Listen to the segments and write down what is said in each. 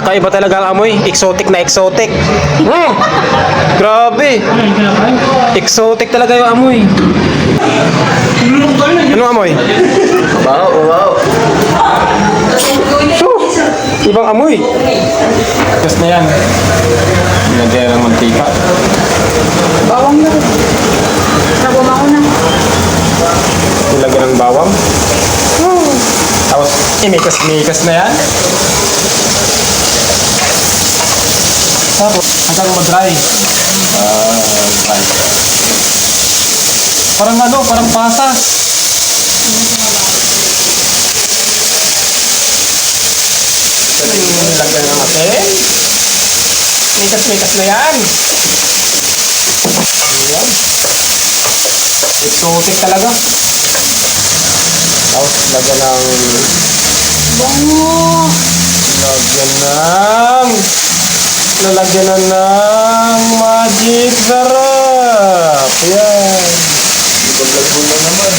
Kakaiba talaga ang amoy. Exotic na exotic. Mm. Grabe. Exotic talaga yung amoy. Ano amoy? Wow, wow. So, ibang amoy. Tapos na yan. Nilagyan ng mantika. Bawang na. Nabumaw na. Nilagyan ng bawang. Tapos, imikas-mikas na yan. Tapos, hanggang mag-dry. Ah, dry. Parang ano, parang pasas. Nilagyan ng asin. Mikas-mikas na yan. Ayan. Exotic talaga. Tapos lagyan ng... Bango. Lagyan ng... Lalagyan na ng magic sarap. Yan. Bulag mo na naman.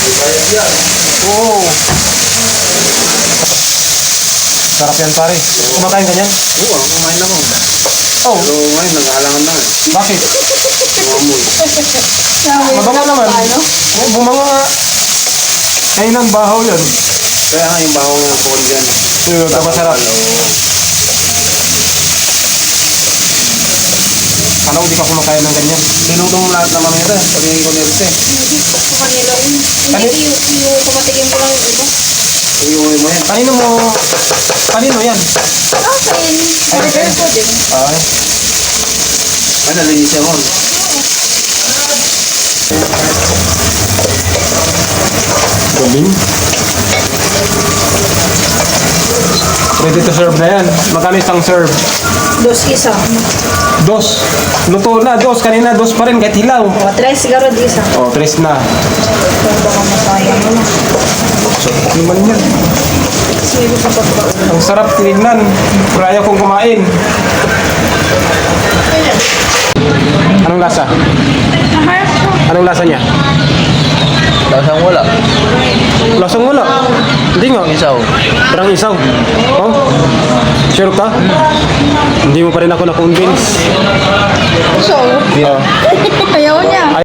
May yan. Oo. Sarap yan pare. Kumakain ka niyan? Oo, ako kumain ako. Oh, Pero ngayon, nag-aalangan na eh. bakit? Tumamoy. Mabango naman. Ano? Oh, bumango nga. Kain ng bahaw yan. Kaya nga yung baho ng phone dyan eh. Yun, masarap. Oo. Kala ko di ka kumakain ng ganyan. Sinuto mo lahat naman nito. Pagiging ko nito eh. Hindi ko sa kanila. Hindi yung, kumatigin ko lang yung iba. Iuwi mo yan. Kanino mo... Kanino yan? Akin. Order ko din. Ay. Ay, nalinis yan mo. Galing. Ready to serve na yan. Magkano isang serve? Dos isa. Dos. Luto na, dos. Kanina, dos pa rin kahit hilaw. O, tres siguro di isa. Oh, tres na. Baka masaya mo na. Ano man yan? Sige ko sa pagkain. Ang sarap tinignan. Ayaw kong kumain. Anong lasa? Anong lasa niya? Lasang wala. Lasang wala. Hindi nga. Isaw. Parang isaw. Oh? Sure ka? Hindi mo pa rin ako na-convince. So, Oh. ayaw niya.